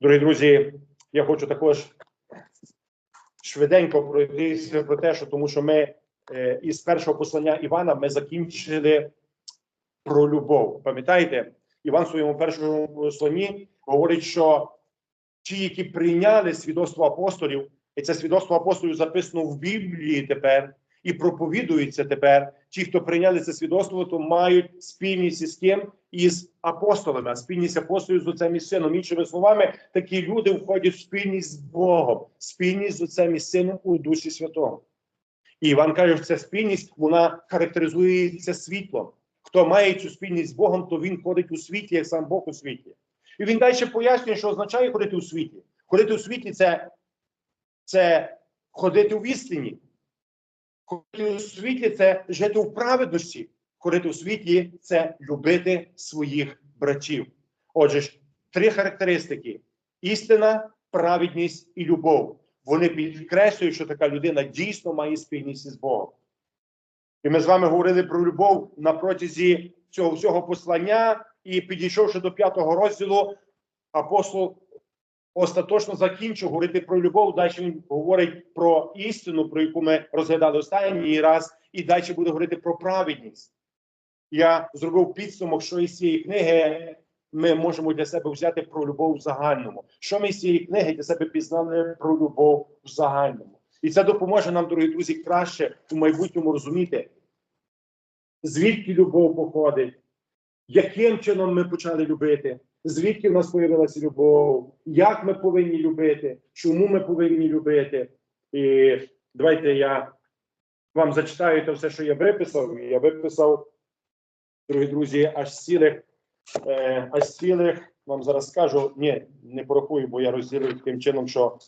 Дорогі друзі, я хочу також швиденько пройтися про те, що тому що ми е, із першого послання Івана ми закінчили про любов. Пам'ятаєте, Іван в своєму першому посланні говорить, що ті, які прийняли свідоцтво апостолів, і це свідоцтво апостолів записано в Біблії тепер і проповідується тепер. Ті, хто прийняли це свідоцтво, то мають спільність із ким? Із апостолами, а спільність апостолів з отцем і сином. Іншими словами, такі люди входять в спільність з Богом, спільність з отцем і сином у Дусі Святому. І Іван каже, що ця спільність вона характеризується світлом. Хто має цю спільність з Богом, то він ходить у світлі, як сам Бог у світлі. І він далі пояснює, що означає ходити у світлі. Ходити у світлі це, це ходити у істині. Ходити у світлі це жити у праведності. Ходити у світлі це любити своїх братів. Отже, ж, три характеристики: істина, праведність і любов. Вони підкреслюють, що така людина дійсно має спільність із Богом. І ми з вами говорили про любов на протязі цього всього послання, і підійшовши до п'ятого розділу, апостол остаточно закінчив говорити про любов. Далі він говорить про істину, про яку ми розглядали останній раз, і далі буде говорити про праведність. Я зробив підсумок, що із цієї книги ми можемо для себе взяти про любов в загальному. Що ми з цієї книги для себе пізнали про любов в загальному? І це допоможе нам, дорогі друзі, краще у майбутньому розуміти, звідки любов походить, яким чином ми почали любити, звідки в нас появилася любов, як ми повинні любити, чому ми повинні любити. І давайте я вам зачитаю те все, що я виписав. Я виписав, дорогі друзі, аж цілих, е, аж цілих, вам зараз скажу, ні, не порахую, бо я розділив таким чином, що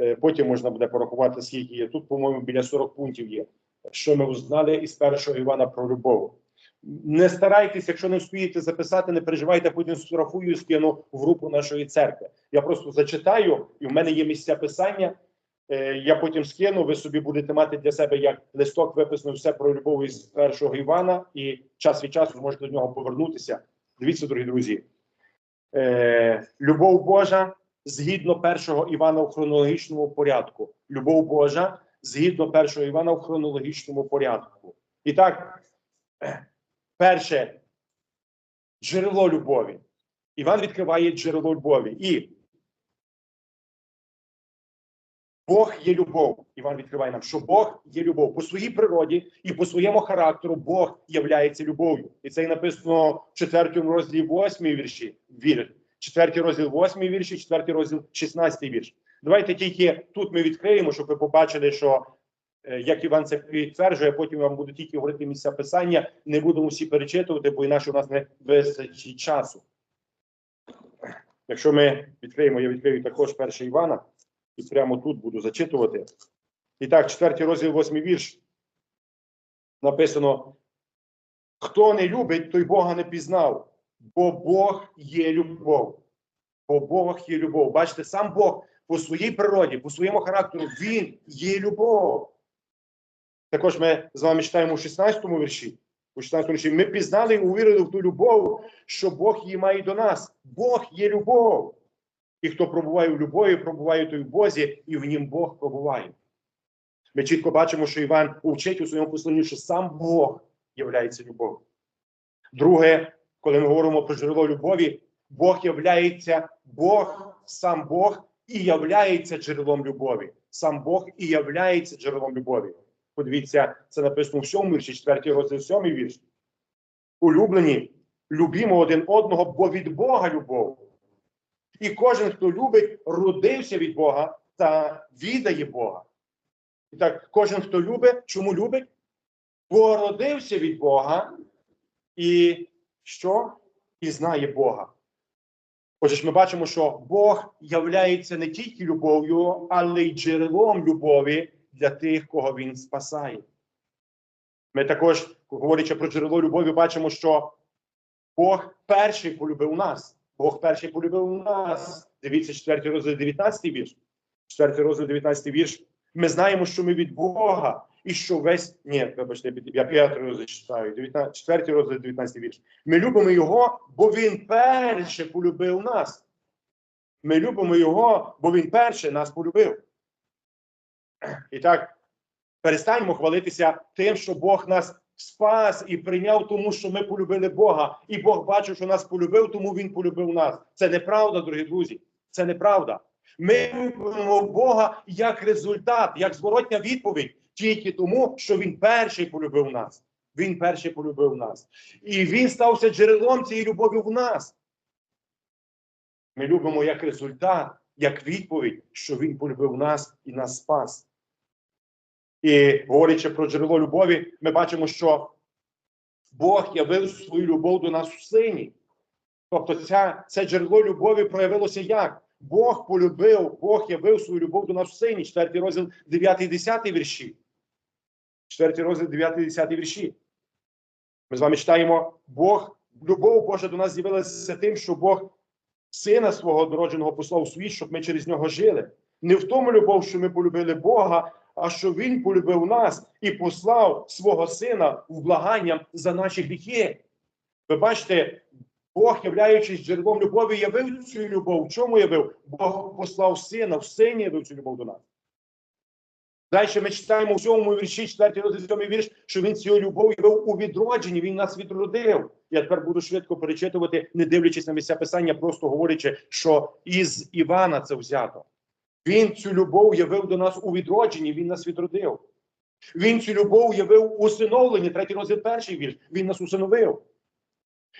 е, потім можна буде порахувати, скільки є. Тут, по-моєму, біля 40 пунктів є. Що ми узнали із першого Івана про любов. Не старайтесь, якщо не встигнете записати, не переживайте, потім сфотографую і скину в групу нашої церкви. Я просто зачитаю, і в мене є місця писання. Е, Я потім скину. Ви собі будете мати для себе як листок виписано все про любов із першого Івана, і час від часу зможете до нього повернутися. Дивіться, дорогі друзі. Е, Любов Божа згідно першого Івана в хронологічному порядку. Любов Божа згідно першого Івана в хронологічному порядку. І так, перше джерело любові. Іван відкриває джерело любові. І Бог є любов. Іван відкриває нам, що Бог є любов. По своїй природі і по своєму характеру Бог являється любов'ю. І це і написано в 4 розділі 8 вірші. Вір. 4 розділ 8 вірші, 4 розділ 16 вірш. Давайте тільки тут ми відкриємо, щоб ви побачили, що як Іван це підтверджує, потім вам буду тільки говорити місця писання. Не будемо всі перечитувати, бо інакше у нас не вистачить часу. Якщо ми відкриємо, я відкрию також перше Івана, і прямо тут буду зачитувати. І так, четвертий розділ, восьмий вірш. Написано: хто не любить, той Бога не пізнав, бо Бог є любов. Бо Бог є любов. Бачите, сам Бог по своїй природі, по своєму характеру, Він є любов. Також ми з вами читаємо у 16 вірші. У 16 вірші ми пізнали і увірили в ту любов, що Бог її має до нас. Бог є любов. І хто пробуває в любові, пробуває той в Бозі, і в нім Бог пробуває. Ми чітко бачимо, що Іван вчить у своєму посланні, що сам Бог являється любов'ю. Друге, коли ми говоримо про джерело любові, Бог являється Бог, сам Бог і являється джерелом любові. Сам Бог і являється джерелом любові. Подивіться, це написано в 7 вірші, 4 розділ 7 вірш. Улюблені, любімо один одного, бо від Бога любов. І кожен, хто любить, родився від Бога та відає Бога. І так, кожен, хто любить, чому любить? Бо родився від Бога і що? І знає Бога. Отже, ж ми бачимо, що Бог являється не тільки любов'ю, але й джерелом любові для тих, кого Він спасає. Ми також, говорячи про джерело любові, бачимо, що Бог перший полюбив нас. Бог перший полюбив нас. Дивіться, 4 розділ 19 вірш. 4 розділ 19 вірш. Ми знаємо, що ми від Бога, і що весь. Ні, вибачте, я 5 розділ читаю. 19, 4 розділ 19 вірш. Ми любимо його, бо він перше полюбив нас. Ми любимо Його, бо Він перший нас полюбив. І так, перестаньмо хвалитися тим, що Бог нас спас і прийняв, тому що ми полюбили Бога. І Бог бачив, що нас полюбив, тому Він полюбив нас. Це неправда, дорогі друзі. Це неправда. Ми любимо Бога як результат, як зворотня відповідь, тільки тому, що Він перший полюбив нас. Він перший полюбив нас. І він стався джерелом цієї любові в нас. Ми любимо як результат, як відповідь, що Він полюбив нас і нас спас. І говорячи про джерело любові, ми бачимо, що Бог явив свою любов до нас у сині. Тобто, ця, це джерело любові проявилося як? Бог полюбив, Бог явив свою любов до нас у сині. 4 розділ 9 і 10 вірші. 4 розділ 9 і 10 вірші. Ми з вами читаємо, Бог, любов Божа до нас з'явилася тим, що Бог сина свого однородженого послав у світ, щоб ми через нього жили. Не в тому любов, що ми полюбили Бога, а що Він полюбив нас і послав свого сина в благанням за наші гріхи. Ви бачите, Бог, являючись джерелом любові, явив цю любов. Чому явив? Бог послав сина, в сині явив цю любов до нас. Далі ми читаємо в сьомому вірші, 4 розділ 7 вірш, що він цю любов явив у відродженні, він нас відродив. Я тепер буду швидко перечитувати, не дивлячись на місця писання, просто говорячи, що із Івана це взято. Він цю любов явив до нас у відродженні, він нас відродив. Він цю любов явив у усиновленні, третій розділ перший вірш, він нас усиновив.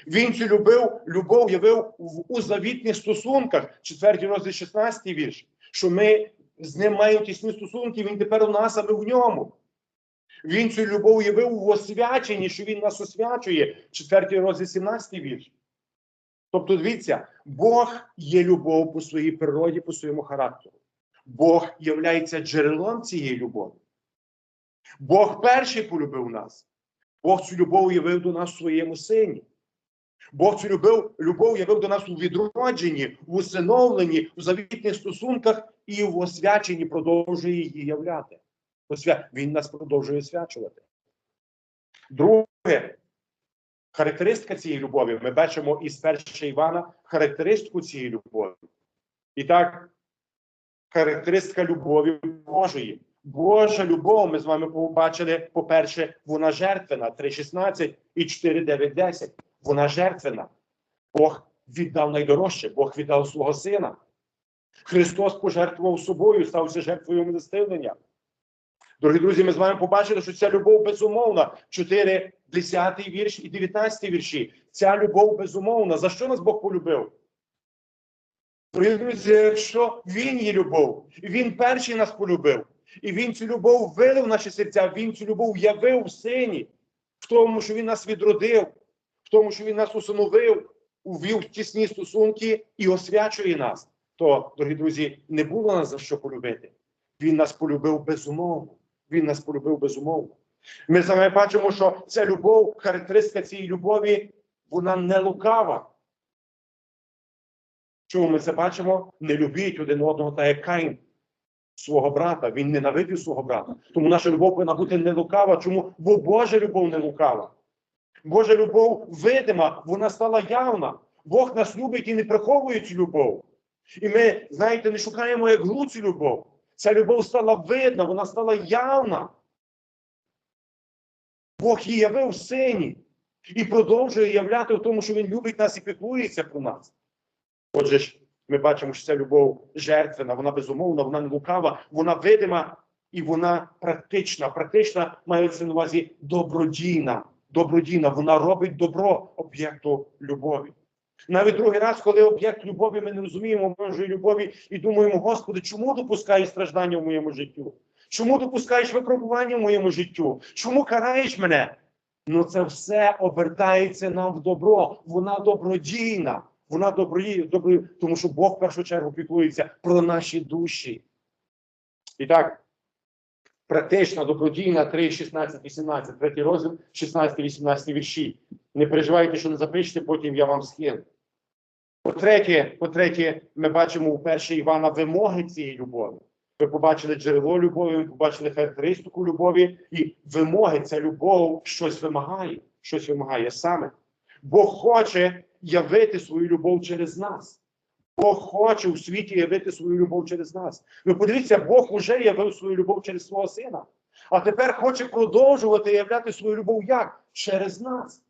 Він цю любив, любов явив у завітних стосунках, четвертий розділ 16 вірш, що ми з ним маємо тісні стосунки, він тепер у нас, а ми в ньому. Він цю любов явив в освяченні, що він нас освячує, четвертий розділ 17 вірш. Тобто, дивіться, Бог є любов по своїй природі, по своєму характеру. Бог являється джерелом цієї любові. Бог перший полюбив нас. Бог цю любов явив до нас в своєму сині. Бог цю любов, любов явив до нас у відродженні, в усиновленні, в завітних стосунках і в освяченні продовжує її являти. Освя... Він нас продовжує освячувати. Друге, характеристика цієї любові. Ми бачимо із першого Івана характеристику цієї любові. І так, характеристика любові Божої. Божа любов, ми з вами побачили, по-перше, вона жертвена 3,16 і 4,9,10. Вона жертвена. Бог віддав найдорожче, Бог віддав свого сина. Христос пожертвував собою, стався жертвою милостивлення. Дорогі друзі, ми з вами побачили, що ця любов безумовна. 4, 10 вірш і 19 вірші. Ця любов безумовна. За що нас Бог полюбив? Якщо Він є любов, і Він перший нас полюбив, і Він цю любов вилив в наші серця, Він цю любов явив в сині, в тому, що Він нас відродив, в тому, що Він нас усиновив, увів в тісні стосунки і освячує нас. То, дорогі друзі, не було нас за що полюбити. Він нас полюбив безумовно. Він нас полюбив безумовно. Ми вами бачимо, що ця любов, характеристика цієї любові, вона не лукава. Чому ми це бачимо? Не любіть один одного, та як Каїн свого брата. Він ненавидів свого брата. Тому наша любов повинна бути не лукава. Чому? Бо Божа любов не лукава. Божа любов видима, вона стала явна. Бог нас любить і не приховує цю любов. І ми, знаєте, не шукаємо як глу цю любов. Ця любов стала видна, вона стала явна. Бог її явив в сині і продовжує являти в тому, що Він любить нас і піклується про нас. Отже ми бачимо, що ця любов жертвена, вона безумовна, вона не лукава, вона видима і вона практична. Практична мається на увазі добродійна. Добродійна, вона робить добро об'єкту любові. Навіть другий раз, коли об'єкт любові, ми не розуміємо Божої любові і думаємо, Господи, чому допускаєш страждання в моєму життю? Чому допускаєш випробування в моєму життю? Чому караєш мене? Ну це все обертається нам в добро. Вона добродійна. Вона доброї, доброї, тому що Бог в першу чергу піклується про наші душі. І так, практична, добродійна 3, 16, 18, третій розділ, 16, 18 вірші. Не переживайте, що не запишете, потім я вам скину. По-третє, по-третє, ми бачимо у першій Івана вимоги цієї любові. Ви побачили джерело любові, ви побачили характеристику любові і вимоги. Ця любов щось вимагає, щось вимагає саме. Бог хоче явити свою любов через нас. Бог хоче у світі явити свою любов через нас. Ви подивіться, Бог уже явив свою любов через свого сина. А тепер хоче продовжувати являти свою любов як? Через нас.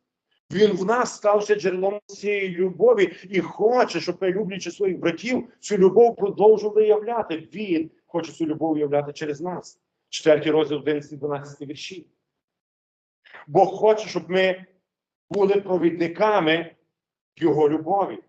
Він в нас стався джерелом цієї любові і хоче, щоб ми, люблячи своїх братів, цю любов продовжували являти. Він хоче цю любов являти через нас. Четвертий розділ 11-12 вірші. Бог хоче, щоб ми були провідниками Його любові.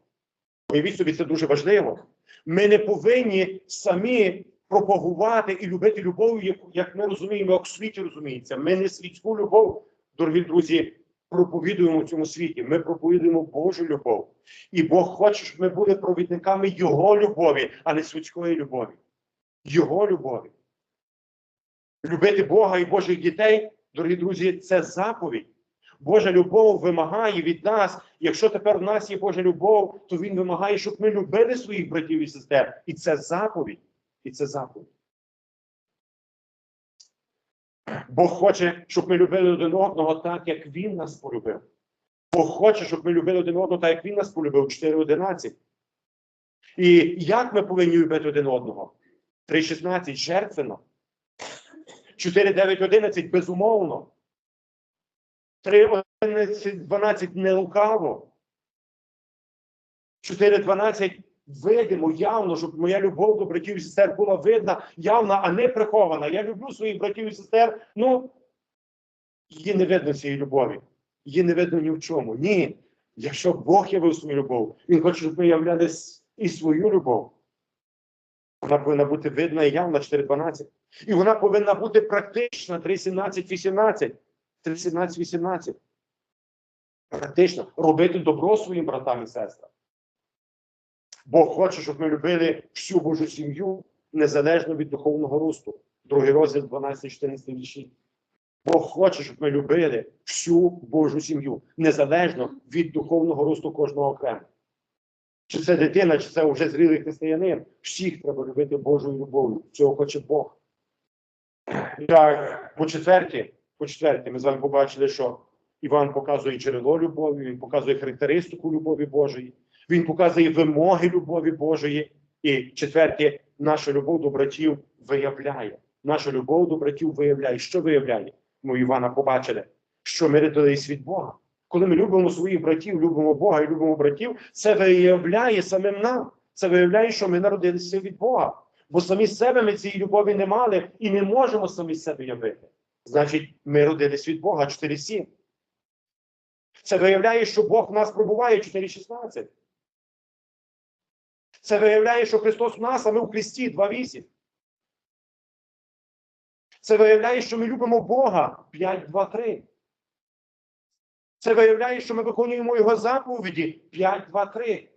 Уявіть собі, це дуже важливо. Ми не повинні самі пропагувати і любити любов, як ми розуміємо, як в світі розуміється. Ми не світську любов, дорогі друзі, проповідуємо в цьому світі. Ми проповідуємо Божу любов. І Бог хоче, щоб ми були провідниками Його любові, а не світської любові. Його любові. Любити Бога і Божих дітей, дорогі друзі, це заповідь. Божа любов вимагає від нас. Якщо тепер в нас є Божа любов, то Він вимагає, щоб ми любили своїх братів і сестер. І це заповідь. І це заповідь. Бог хоче, щоб ми любили один одного так, як Він нас полюбив. Бог хоче, щоб ми любили один одного так, як Він нас полюбив 4.11. І як ми повинні любити один одного? 3.16 жертвенно. 4.9.11 безумовно. 3.11.12 не лукаво. 4.12 видимо, явно, щоб моя любов до братів і сестер була видна, явна, а не прихована. Я люблю своїх братів і сестер. Ну, її не видно цієї любові. Її не видно ні в чому. Ні. Якщо Бог явив свою любов, Він хоче, щоб ми являли і свою любов. Вона повинна бути видна і явна 4.12. І вона повинна бути практична 3.17.18. 3.17.18. Практично робити добро своїм братам і сестрам. Бог хоче, щоб ми любили всю Божу сім'ю незалежно від духовного росту. Другий розділ 12-14 вірші. Бог хоче, щоб ми любили всю Божу сім'ю незалежно від духовного росту кожного окремо. Чи це дитина, чи це вже зрілий християнин. Всіх треба любити Божою любов'ю. Цього хоче Бог. Так, по четверті, по четверті, ми з вами побачили, що Іван показує джерело любові, він показує характеристику любові Божої, він показує вимоги любові Божої. І четверте, наша любов до братів виявляє. Наша любов до братів виявляє. Що виявляє? Ми Івана побачили, що ми родились від Бога. Коли ми любимо своїх братів, любимо Бога і любимо братів, це виявляє самим нам. Це виявляє, що ми народилися від Бога. Бо самі себе ми цієї любові не мали і не можемо самі себе явити. Значить, ми родились від Бога 4.7. Це виявляє, що Бог в нас пробуває 4.16. Це виявляє, що Христос в нас, а ми в Христі 2.8. Це виявляє, що ми любимо Бога 5.2.3. Це виявляє, що ми виконуємо Його заповіді 5.2.3.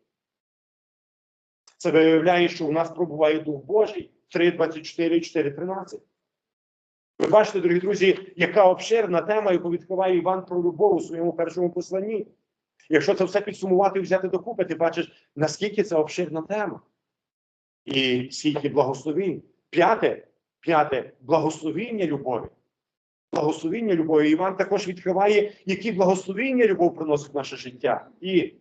Це виявляє, що у нас пробуває Дух Божий 3.24 4.13. Ви бачите, дорогі друзі, яка обширна тема, яку відкриває Іван про любов у своєму першому посланні. Якщо це все підсумувати і взяти докупи, ти бачиш, наскільки це обширна тема. І скільки благословінь. П'яте, п'яте благословіння любові. Благословіння любові. Іван також відкриває, які благословіння любов приносить в наше життя. І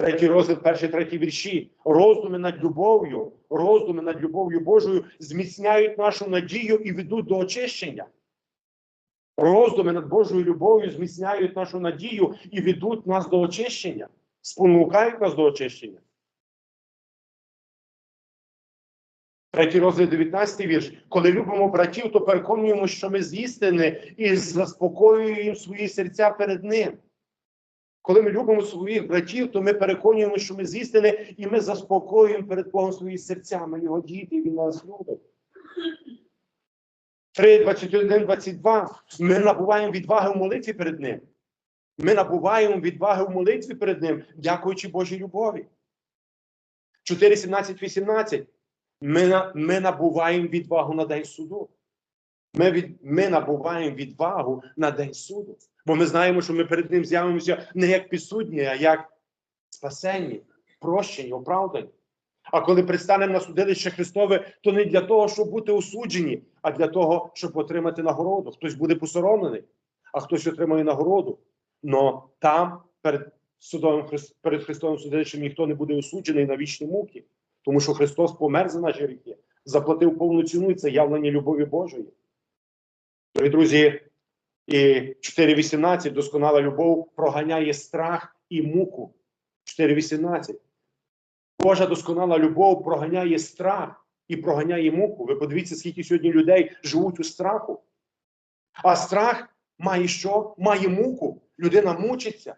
третій розділ, перший, третій вірші. Роздуми над любов'ю, роздуми над любов'ю Божою зміцняють нашу надію і ведуть до очищення. Роздуми над Божою любов'ю зміцняють нашу надію і ведуть нас до очищення, спонукають нас до очищення. Третій розділ 19 вірш. Коли любимо братів, то переконуємо, що ми з істини і заспокоюємо свої серця перед ним. Коли ми любимо своїх братів, то ми переконуємо, що ми з істини, і ми заспокоюємо перед Богом свої серця. Ми його діти, він нас любить. 3, 21, 22. Ми набуваємо відваги в молитві перед ним. Ми набуваємо відваги в молитві перед ним, дякуючи Божій любові. 4, 17, 18. Ми, ми набуваємо відвагу на день суду. Ми, від, ми набуваємо відвагу на день суду. Бо ми знаємо, що ми перед ним з'явимося не як підсудні, а як спасенні, прощені, оправдані. А коли пристанемо на судилище Христове, то не для того, щоб бути осуджені, а для того, щоб отримати нагороду. Хтось буде посоромлений, а хтось отримає нагороду. Но там, перед судом Хрис- перед Христовим судилищем ніхто не буде осуджений на вічні муки, тому що Христос помер за наші гріхи, заплатив повну ціну, і це явлення любові Божої. Дорогі друзі, і 4.18 досконала любов проганяє страх і муку. 4.18. Божа досконала любов проганяє страх і проганяє муку. Ви подивіться, скільки сьогодні людей живуть у страху. А страх має що? Має муку. Людина мучиться.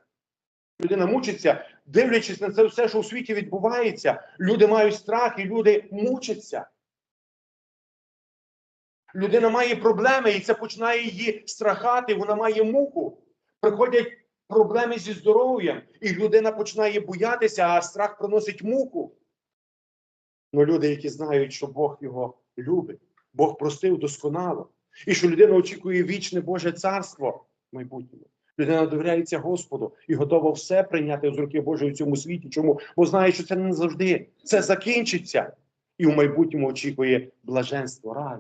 Людина мучиться, дивлячись на це все, що у світі відбувається. Люди мають страх і люди мучаться. Людина має проблеми, і це починає її страхати, вона має муку. Приходять проблеми зі здоров'ям, і людина починає боятися, а страх приносить муку. Ну, люди, які знають, що Бог його любить, Бог простив досконало, і що людина очікує вічне Боже царство в майбутньому. Людина довіряється Господу і готова все прийняти з руки Божої в цьому світі. Чому? Бо знає, що це не завжди. Це закінчиться. І в майбутньому очікує блаженство, рай.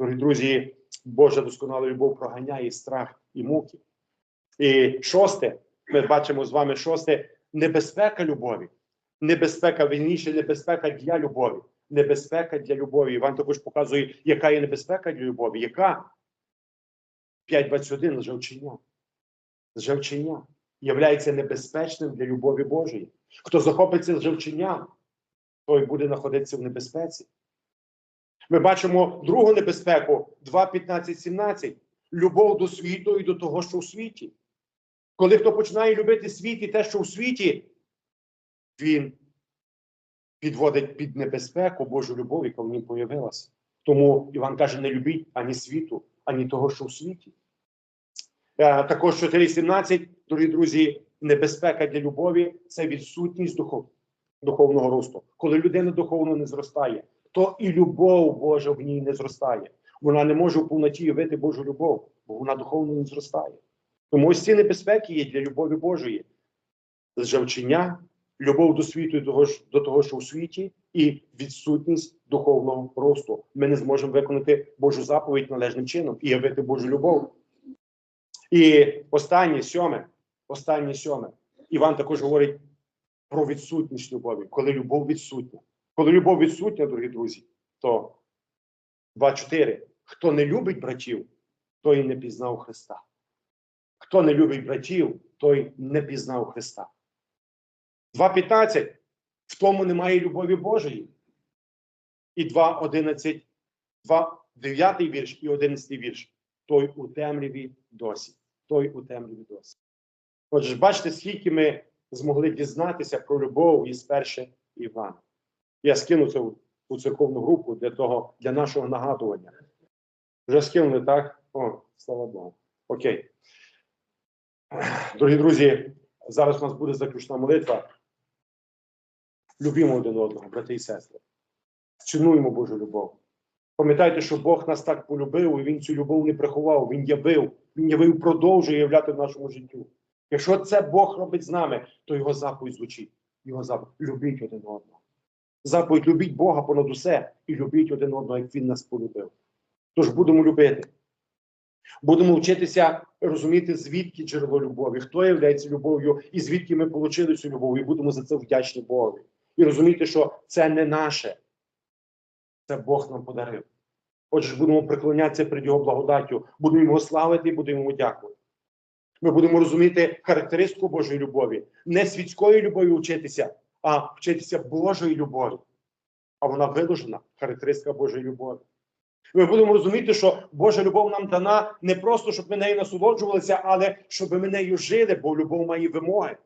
Дорогі друзі, Божа досконала любов проганяє страх і муки. І шосте, ми бачимо з вами шосте небезпека любові. Небезпека, вільніше, небезпека для любові. Небезпека для любові. Іван також показує, яка є небезпека для любові. Яка? 5.21 лжевчення. Лжевчення являється небезпечним для любові Божої. Хто захопиться лжевченням, той буде знаходитися в небезпеці. Ми бачимо другу небезпеку 2.15, 17. Любов до світу і до того, що у світі. Коли хто починає любити світ і те, що у світі, він підводить під небезпеку Божу любов, яка в ній появилася. Тому Іван каже: не любіть ані світу, ані того, що у світі. Е, Також 4.17, дорогі друзі, небезпека для любові це відсутність духов, духовного росту. Коли людина духовно не зростає, то і любов Божа в ній не зростає. Вона не може в повноті явити Божу любов, бо вона духовно не зростає. Тому ось ці небезпеки є для любові Божої. Лжевчення, любов до світу і до того, що у світі, і відсутність духовного росту. Ми не зможемо виконати Божу заповідь належним чином і явити Божу любов. І останнє сьоме, останнє сьоме. Іван також говорить про відсутність любові, коли любов відсутня. Коли любов відсутня, дорогі друзі, то 2.4. Хто не любить братів, той не пізнав Христа. Хто не любить братів, той не пізнав Христа. 2.15. В тому немає любові Божої. І 2.11, 2, 9 вірш і 11 вірш. Той у темряві досі. Той у темряві досі. Отже, бачите, скільки ми змогли дізнатися про любов із перше Івана. Я скину це у, церковну групу для того, для нашого нагадування. Вже скинули, так? О, слава Богу. Окей. Дорогі друзі, зараз у нас буде заключна молитва. Любімо один одного, брати і сестри. Цінуємо Божу любов. Пам'ятайте, що Бог нас так полюбив, і Він цю любов не приховав, Він явив, Він явив, продовжує являти в нашому життю. Якщо це Бог робить з нами, то його заповідь звучить. Його заповідь любіть один одного. Заповідь любіть Бога понад усе і любіть один одного, як Він нас полюбив. Тож будемо любити. Будемо вчитися розуміти, звідки джерело любові, хто є любов'ю, і звідки ми отримали цю любов, і будемо за це вдячні Богові. І розуміти, що це не наше, це Бог нам подарив. Отже, будемо приклонятися перед Його благодаттю, будемо його славити і будемо йому дякувати. Ми будемо розуміти характеристику Божої любові, не світської любові вчитися, а вчитися Божої любові. А вона виложена, характеристика Божої любові. Ми будемо розуміти, що Божа любов нам дана не просто, щоб ми нею насолоджувалися, але щоб ми нею жили, бо любов має вимоги.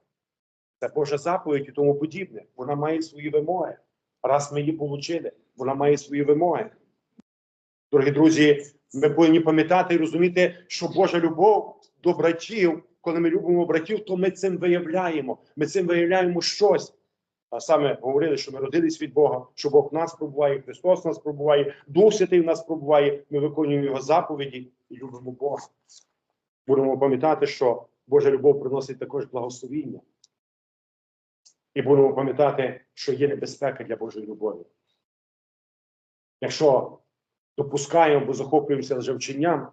Це Божа заповідь і тому подібне. Вона має свої вимоги. Раз ми її отримали, вона має свої вимоги. Дорогі друзі, ми повинні пам'ятати і розуміти, що Божа любов до братів, коли ми любимо братів, то ми цим виявляємо. Ми цим виявляємо щось. А саме говорили, що ми родились від Бога, що Бог нас пробуває, Христос нас пробуває, Дух Святий в нас пробуває. Ми виконуємо Його заповіді і любимо Бога. Будемо пам'ятати, що Божа любов приносить також благословіння. І будемо пам'ятати, що є небезпека для Божої любові. Якщо допускаємо або захоплюємося лжевченням,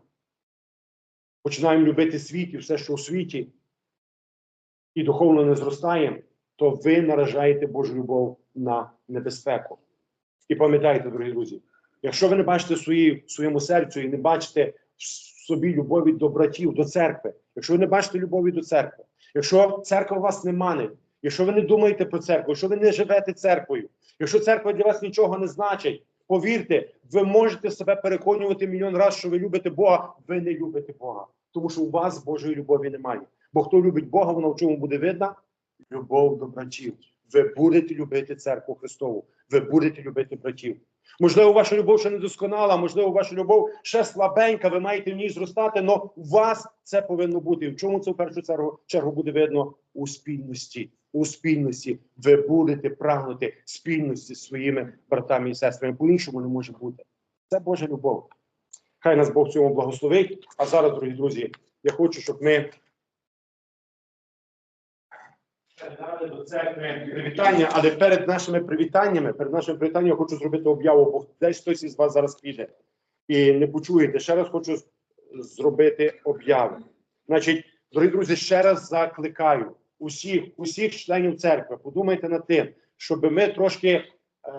починаємо любити світ і все, що у світі, і духовно не зростаємо, то ви наражаєте Божу любов на небезпеку. І пам'ятайте, дорогі друзі, якщо ви не бачите свої, своєму серцю і не бачите в собі любові до братів, до церкви, якщо ви не бачите любові до церкви, якщо церква вас не манить, якщо ви не думаєте про церкву, якщо ви не живете церквою, якщо церква для вас нічого не значить, повірте, ви можете себе переконувати мільйон разів, що ви любите Бога, ви не любите Бога, тому що у вас Божої любові немає. Бо хто любить Бога, воно в чому буде видно? Любов до братів. Ви будете любити церкву Христову, ви будете любити братів. Можливо, ваша любов ще не досконала, можливо, ваша любов ще слабенька, ви маєте в ній зростати, але у вас це повинно бути. І в чому це в першу чергу, чергу буде видно? У спільності. У спільності ви будете прагнути спільності з своїми братами і сестрами. По-іншому не може бути. Це Божа любов. Хай нас Бог цьому благословить. А зараз, дорогі друзі, я хочу, щоб ми передали до церкви привітання, але перед нашими привітаннями, перед нашими привітаннями хочу зробити об'яву, бо десь хтось із вас зараз піде і не почуєте. Ще раз хочу зробити об'яву. Значить, дорогі друзі, ще раз закликаю усіх, усіх членів церкви, подумайте над тим, щоб ми трошки е,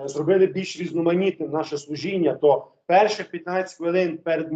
зробили більш різноманітним наше служіння, то перших 15 хвилин перед